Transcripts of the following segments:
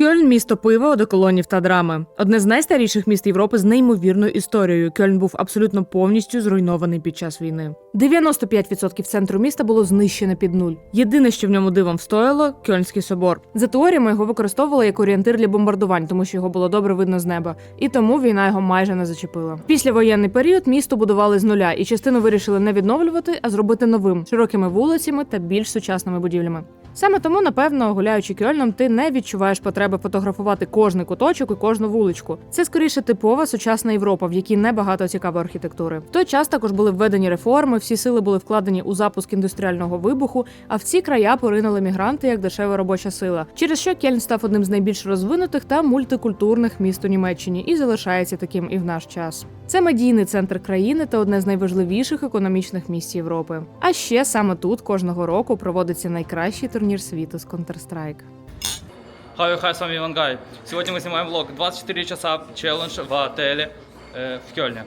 Кьольн місто пива, одеколонів та драми. Одне з найстаріших міст Європи з неймовірною історією. Кьольн був абсолютно повністю зруйнований під час війни. 95% центру міста було знищене під нуль. Єдине, що в ньому дивом встояло Кьольнський собор. За теоріями його використовували як орієнтир для бомбардувань, тому що його було добре видно з неба. І тому війна його майже не зачепила. Після воєнний період місто будували з нуля, і частину вирішили не відновлювати, а зробити новим широкими вулицями та більш сучасними будівлями. Саме тому, напевно, гуляючи Кьольном, ти не відчуваєш потреби фотографувати кожний куточок і кожну вуличку. Це скоріше типова сучасна Європа, в якій небагато цікавої архітектури. В той час також були введені реформи, всі сили були вкладені у запуск індустріального вибуху. А в ці края поринули мігранти як дешева робоча сила, через що Кельн став одним з найбільш розвинутих та мультикультурних міст у Німеччині і залишається таким і в наш час. Це медійний центр країни та одне з найважливіших економічних місць Європи. А ще саме тут кожного року проводиться найкращий турнір світу з Counter-Strike. Хай, хай, с вами Ивангай. Сегодня мы снимаем влог 24 часа челлендж в отеле э, в Кёльне.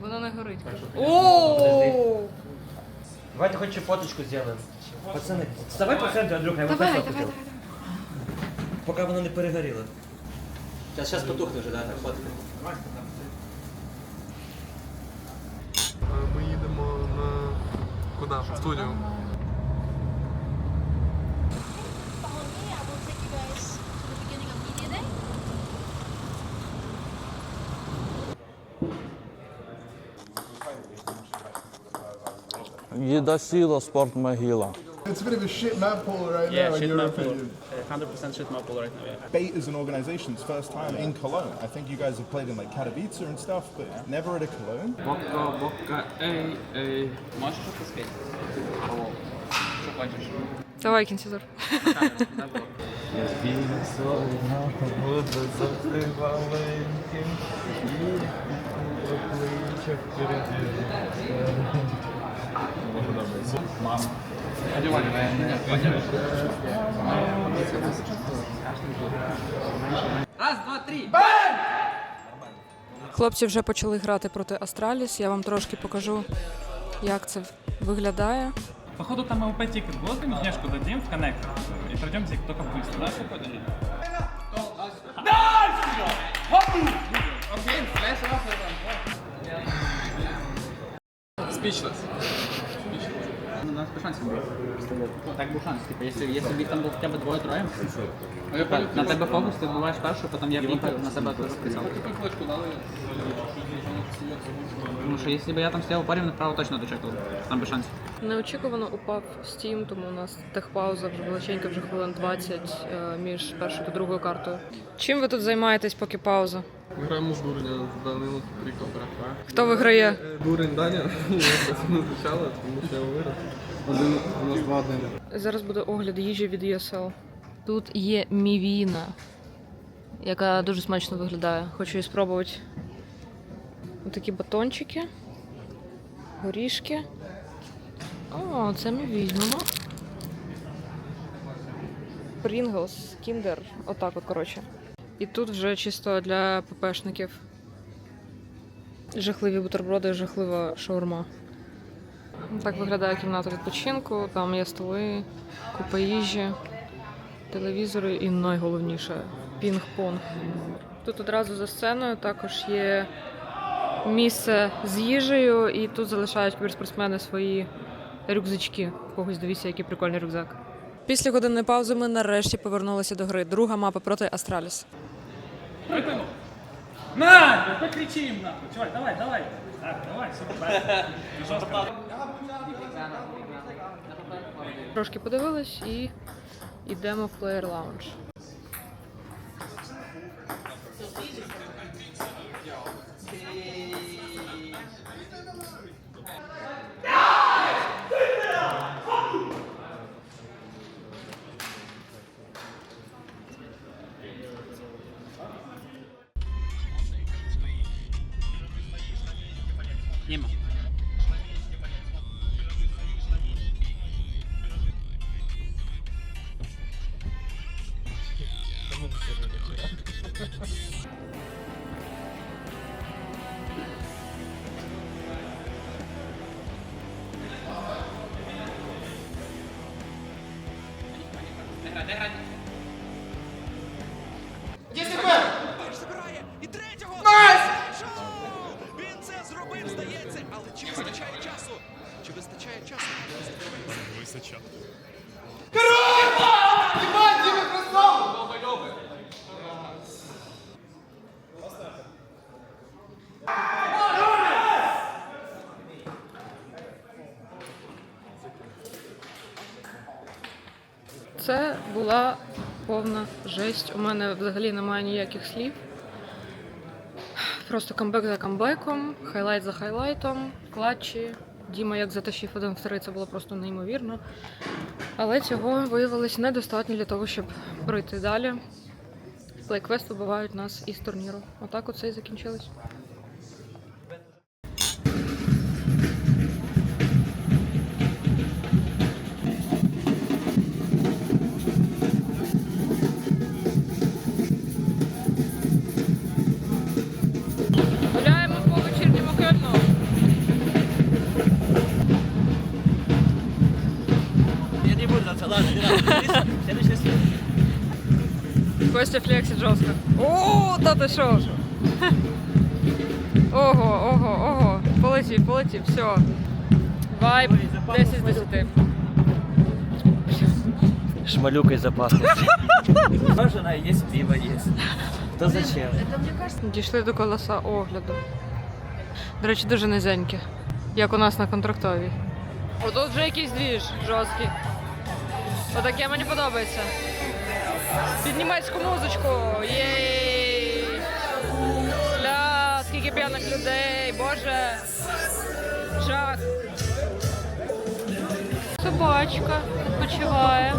Воно не горить. Давайте хоть фоточку сделаем. Пацаны, вставай по центру, Андрюха, я Давай, вот давай, давай. Пока воно не перегоріло. Сейчас, сейчас потухне вже, да, так фотка. Of в студию. Еда сила, спорт могила. It's a bit of a shit map pool right Yeah, now, in your opinion. 100% shit map pool right now, yeah. Bait as an organization's first time in Cologne. I think you guys have played in like Katowice and stuff, but never at a Cologne. Водка, водка, ей, ей. Можеш щось сказати? Що хочеш? Давай, кінцезор. Раз, два, три! Хлопці вже почали грати проти Астраліс. Я вам трошки покажу, як це виглядає. Походу там АВП тикет будет, мы дадим в коннектор и пройдем тик только быстро. Да? У нас по шансам було. Так був шанс. Типу, якщо, якщо б їх там було хоча б двоє-троє, так, на тебе фокус, ти вбиваєш першу, потім я б на себе прицел. Тому що якщо б я там стояв у парі, направо точно дочекав. Там без шансів. Неочікувано упав Steam, тому у нас техпауза вже величенька, вже хвилин 20 е, між першою та другою картою. Чим ви тут займаєтесь, поки пауза? Ми граємо з Дуреня з Данилом Крікопера. Хто виграє? Дурень Даня, я не звучала, тому що я виграв. Один у нас два один. Зараз буде огляд їжі від ESL. Тут є мівіна, яка дуже смачно виглядає. Хочу її спробувати. Ось такі батончики, горішки. О, це ми візьмемо. Pringles, Kinder, отак от, коротше. І тут вже чисто для ППшників. Жахливі бутерброди, жахлива шаурма. Так виглядає кімната відпочинку. Там є столи, купа їжі, телевізори і найголовніше пінг-понг. Тут одразу за сценою також є місце з їжею, і тут залишають кіберспортсмени свої рюкзачки. Когось дивіться, який прикольний рюкзак. Після годинної паузи ми нарешті повернулися до гри. Друга мапа проти Астраліс. На! Покричим нахуй! Чувак, давай, давай! Так, давай, супер. Трошки подивились і йдемо в плеєр лаунж. Inglaterra жесть. У мене взагалі немає ніяких слів. Просто камбек за камбеком, хайлайт за хайлайтом, клатчі. Діма як затащив один в три, це було просто неймовірно. Але цього виявилось недостатньо для того, щоб пройти далі. Плейквест вибивають нас із турніру. Отак оце і закінчилось. Костя флексить жорстко. О, та ти що? Ого, ого, ого. Полетів, полетів, все. Вайб 10 з 10. Шмалюкой запахло. Бажана є пиво є. То зачем? Дійшли до колеса огляду. До речі, дуже низеньке. Як у нас на контрактовій. Отут вже якийсь двіж жорсткий. Отаке мені подобається. Під німецьку музичку. Єй! Ля, скільки п'яних людей, боже. Жах. Собачка відпочиває.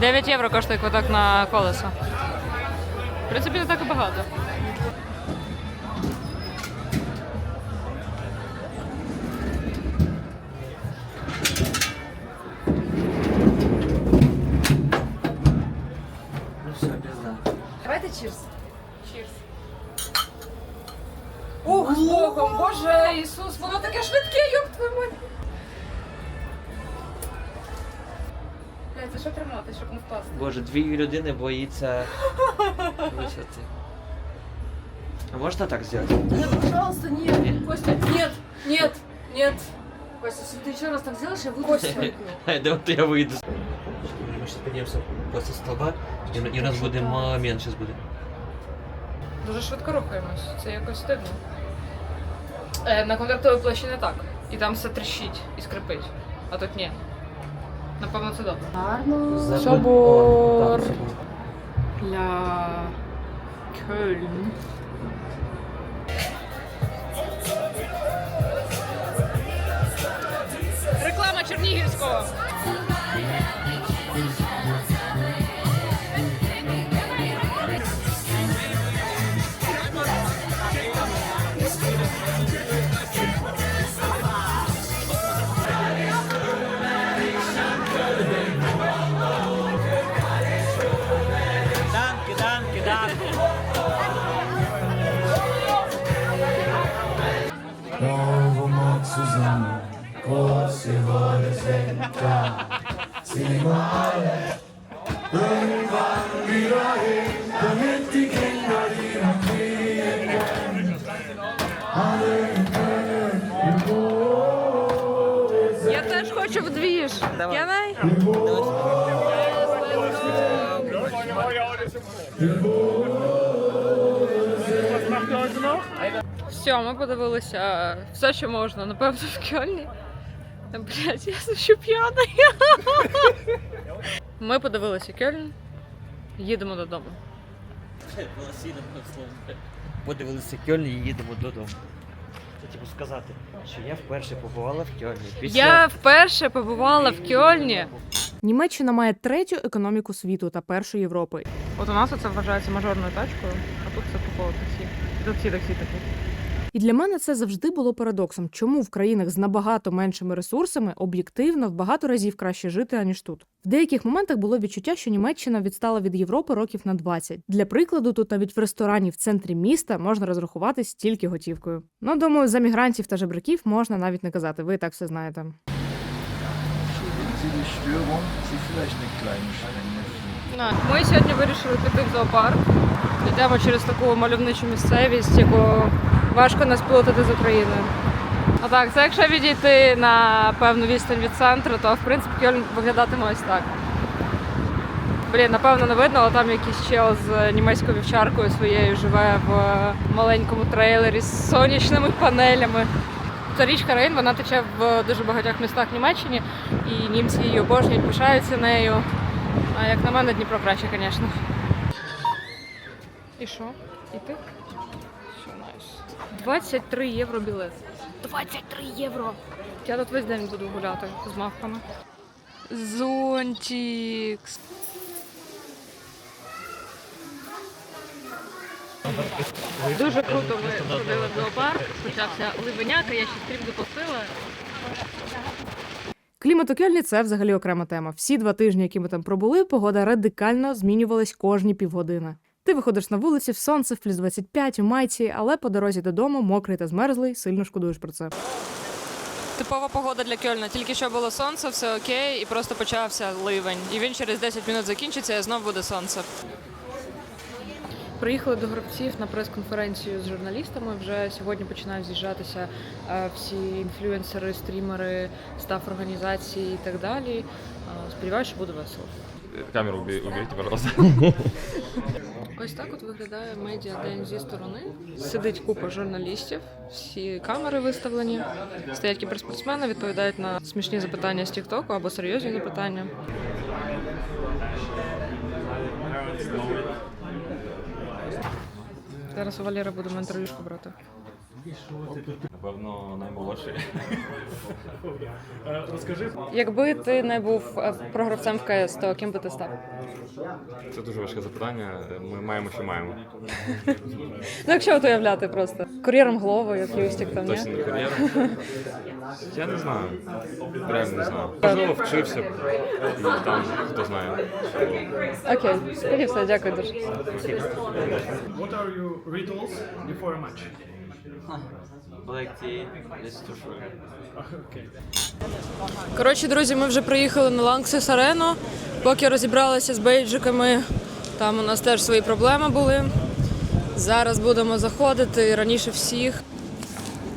Дев'ять євро коштує квиток на колесо. В принципі, не так і багато. чірс. Чірс. Ух, з Богом, Боже Ісус, воно таке швидке, ёб твою мать. Блядь, за що тримати, щоб не впасти? Боже, дві людини боїться висоти. А можна так зробити? Да, пожалуйста, нет. Костя, нет, нет, нет. Костя, если ты еще раз так сделаешь, я выйду Костя. Да от я вийду. Ми зараз піднімемося просто з столба, і, і у нас буде момент зараз буде. Дуже швидко рухаємось, це якось стидно. Е, на контрактовій площі не так. І там все тріщить і скрипить. А тут ні. Напевно, це добре. Гарно. Собор. Ля Кельн. Реклама Чернігівського. Я теж хочу в двіж. Давай. Все, ми подивилися все, що можна, напевно, в Кьольні. Та, блядь, я ще п'яна. Ми подивилися Кьольн. Їдемо додому. Подивилися Кьольн і їдемо додому. Це типу сказати, що я вперше побувала в Кьольні. Після... Я вперше побувала в Кьольні. Німеччина має третю економіку світу та першу Європи. От у нас це вважається мажорною тачкою, а тут це типове таксі. І тут всі таксі такі. І для мене це завжди було парадоксом, чому в країнах з набагато меншими ресурсами об'єктивно в багато разів краще жити аніж тут. В деяких моментах було відчуття, що Німеччина відстала від Європи років на 20. Для прикладу, тут навіть в ресторані в центрі міста можна розрахуватись тільки готівкою. Ну думаю, за мігрантів та жебраків можна навіть не казати. Ви так все знаєте. Ми сьогодні вирішили піти в зоопарк. Йдемо через таку мальовничу місцевість, яку важко не сплутати з Україною. А так, це якщо відійти на певну відстань від центру, то в принципі Кьольн виглядатиме ось так. Блін, напевно, не видно, але там якийсь чел з німецькою вівчаркою своєю живе в маленькому трейлері з сонячними панелями. Ця річка Рейн, вона тече в дуже багатьох містах Німеччині, і німці її обожнюють, пишаються нею. А як на мене, Дніпро краще, звісно. І що? Іти? Що найс. 23 євро білет. 23 євро! Я тут весь день буду гуляти з мавками. Зонтікс. Дуже круто ми ходили в зоопарк. Почався ливеняка, я ще стрім допустила. Клімат у Кельні це взагалі окрема тема. Всі два тижні, які ми там пробули, погода радикально змінювалась кожні півгодини. Ти виходиш на вулиці в сонце в плюс 25 у майці, але по дорозі додому мокрий та змерзлий, сильно шкодуєш про це. Типова погода для Кьольна. Тільки що було сонце, все окей, і просто почався ливень. І він через 10 минут закінчиться, і знов буде сонце. Приїхали до гробців на прес-конференцію з журналістами. Вже сьогодні починають з'їжджатися е, всі інфлюенсери, стрімери, став організації і так далі. Е, Сподіваюся, що буде весело. Камеру уберите, пожалуйста. Ось так от виглядає медіа день зі сторони. Сидить купа журналістів, всі камери виставлені. Стоять кіберспортсмени, відповідають на смішні запитання з Тіктоку або серйозні запитання. Зараз у Валєра будемо інтерв'юшку брати. Напевно, наймолодший. Розкажи. Якби ти не був е, програвцем в КС, то ким би ти став? Це дуже важке запитання. Ми маємо, що маємо. Ну, якщо от уявляти просто. Кур'єром голови, як Юстік там, Точно не кар'єра. Я не знаю. Реально не знаю. Можливо, вчився б. І там, хто знає. Окей, тоді все, дякую дуже. What are your rituals before a match? Black tea, this too short. Коротше, друзі, ми вже приїхали на Ланксис Арену. Поки розібралися з бейджиками, там у нас теж свої проблеми були. Зараз будемо заходити раніше всіх.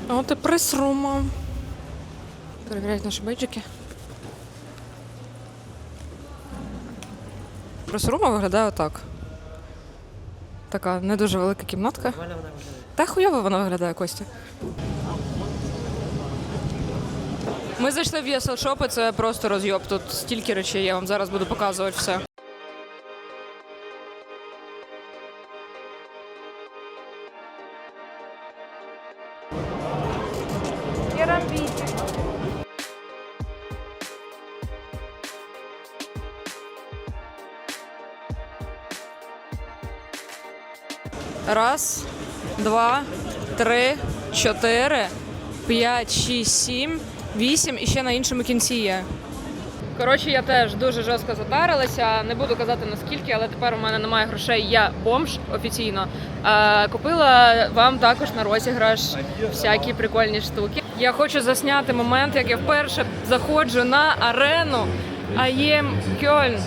От і прес-рума. Перевіряють наші бейджики. Прес-рума виглядає отак. Така не дуже велика кімнатка. Та хуйово вона виглядає, Костя. Ми зайшли в ESL Shop, і це просто розйоб. Тут стільки речей, я вам зараз буду показувати все. Раз, два, три, чотири, п'ять, шість, сім, вісім і ще на іншому кінці є. Коротше, я теж дуже жорстко затарилася. Не буду казати наскільки, але тепер у мене немає грошей. Я бомж офіційно. Е, купила вам також на розіграш всякі прикольні штуки. Я хочу засняти момент, як я вперше заходжу на арену. А АЄМ Кьольн.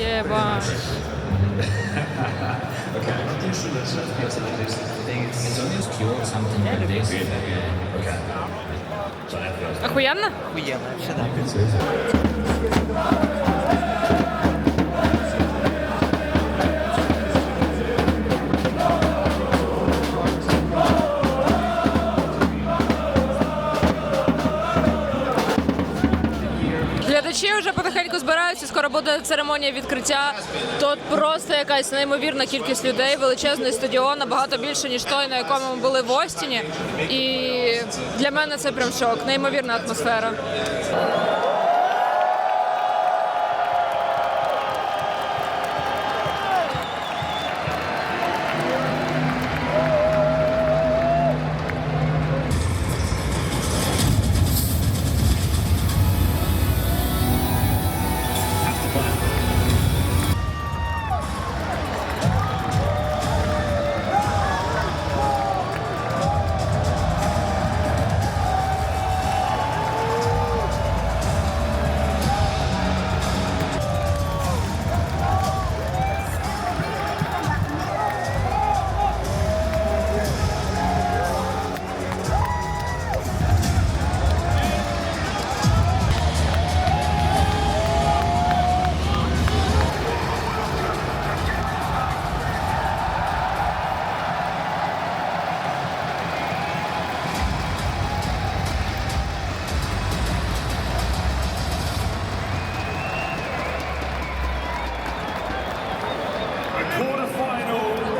Єба. Охуєнно? Охуєнно, ще так. Потихеньку. Скоро буде церемонія відкриття. Тут просто якась неймовірна кількість людей, величезний стадіон, набагато більше ніж той, на якому ми були в Остіні. І для мене це прям шок, неймовірна атмосфера.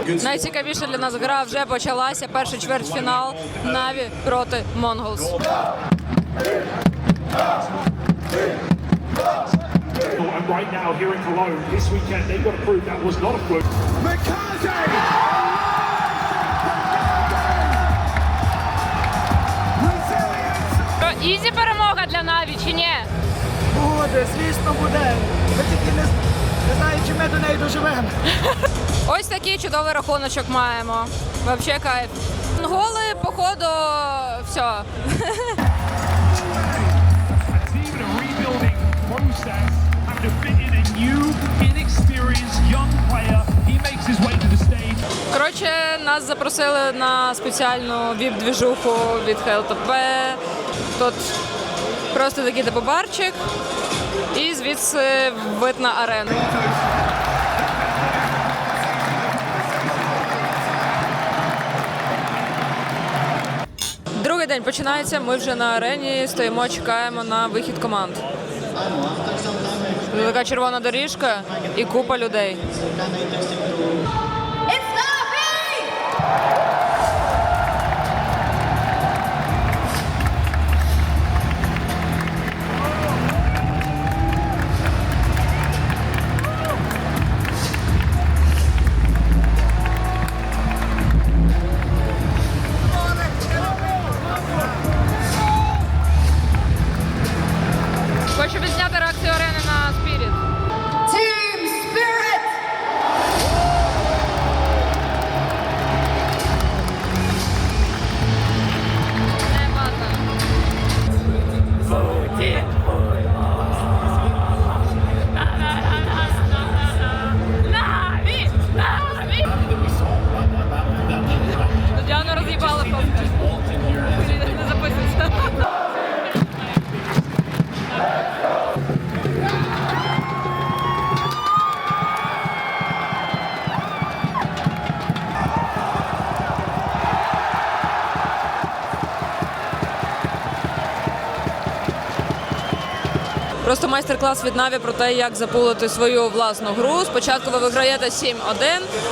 Найцікавіше для нас гра вже почалася. Перший чвертьфінал Наві проти Монголс. And right now here in Cologne this weekend they've got to prove that was not a fluke. Ізі перемога для Наві чи ні? Буде, звісно, буде. Ми тільки не, знаю, чи ми до неї доживемо. Ось такий чудовий рахуночок маємо. Вообще кайф. Голи, походу, все. Коротше, нас запросили на спеціальну віп-двіжуху від ХЛТП. Тут просто такий типу барчик. Звідси вид на арену. Другий день починається. Ми вже на арені стоїмо, чекаємо на вихід команд. Така червона доріжка і купа людей. Хочу майстер-клас від Наві про те, як запулити свою власну гру. Спочатку ви виграєте 7-1,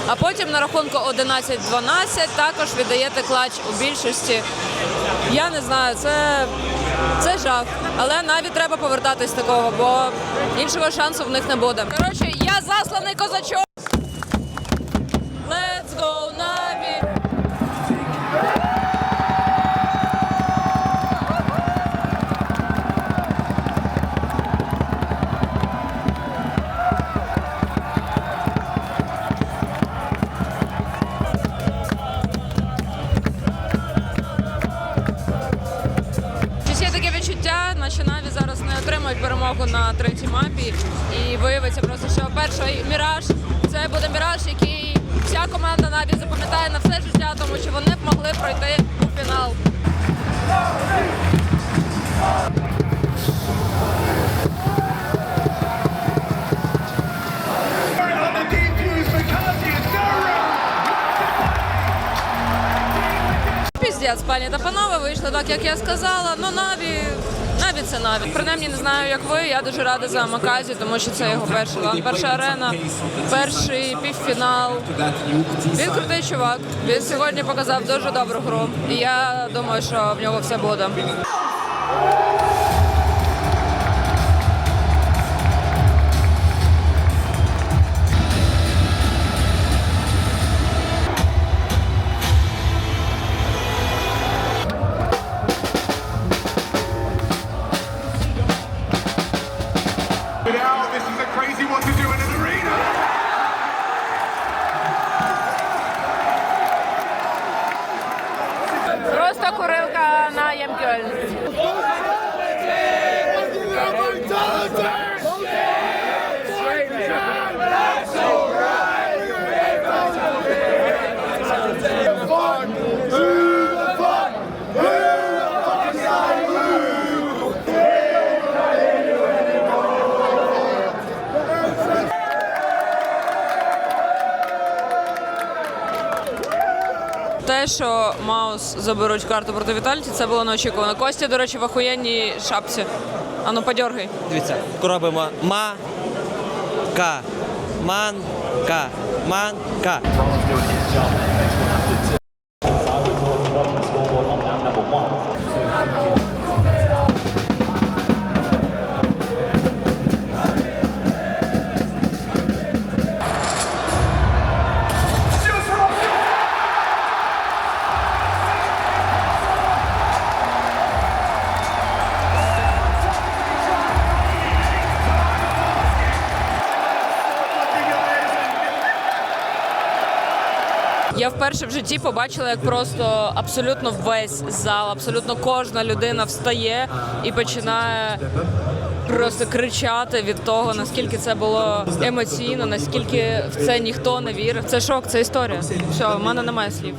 а потім на рахунку 11-12 також віддаєте клач у більшості. Я не знаю, це, це жах. Але Наві треба повертатись такого, бо іншого шансу в них не буде. Коротше, я засланий козачок. Отримають на третій мапі. І виявиться просто, що перший міраж це буде міраж, який вся команда Наві запам'ятає на все життя, тому що вони б могли пройти у фінал. Піздець, пані та панове, вийшло так, як я сказала. Ну, Наві, Наві це Наві. Принаймні не знаю, як ви. Я дуже рада за Маказі, тому що це його перший лан, перша арена, перший півфінал. Він крутий чувак. Він сьогодні показав дуже добру гру. І я думаю, що в нього все буде. Now Те, що Маус заберуть карту проти Віталіті, це було неочікувано. Костя, до речі, в охуєнній шапці. Ану, подергай. Дивіться, робимо ма, ка, Манка. Манка. Вперше в житті побачила, як просто абсолютно весь зал, абсолютно кожна людина встає і починає просто кричати від того, наскільки це було емоційно, наскільки в це ніхто не вірив. Це шок, це історія. Все, в мене немає слів.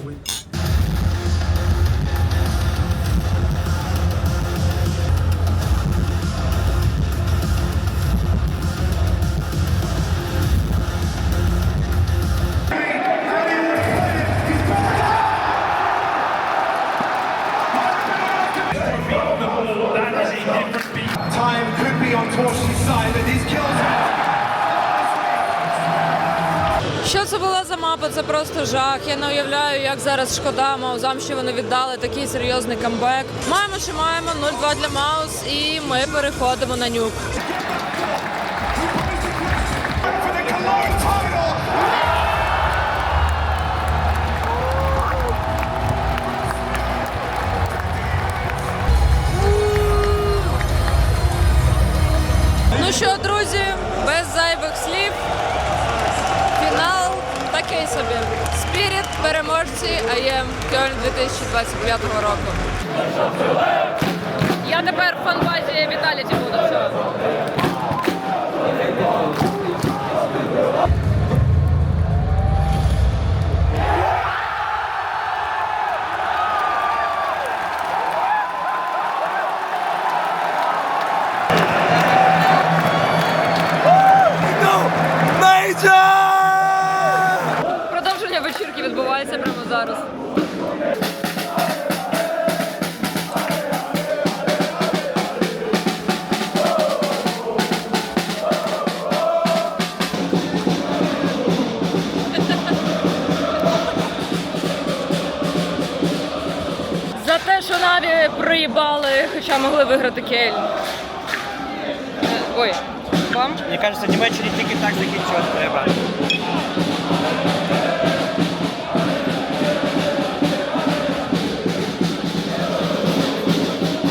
Жах. Я не уявляю, як зараз шкода Маузам, що вони віддали такий серйозний камбек. Маємо, що маємо 0-2 для Маус, і ми переходимо на нюк. Ну що, друзі, без зайвих слів. Фінал такий собі. Спіріт, переможці АЄМ Кьольн 2025 року. Я тепер в фанбазі Віталіті буду. Зараз. За те, що Наві проїбали, хоча могли виграти Кельн. Е, Ой, вам? Мені кажеться, Німеччині тільки так закінчувати треба.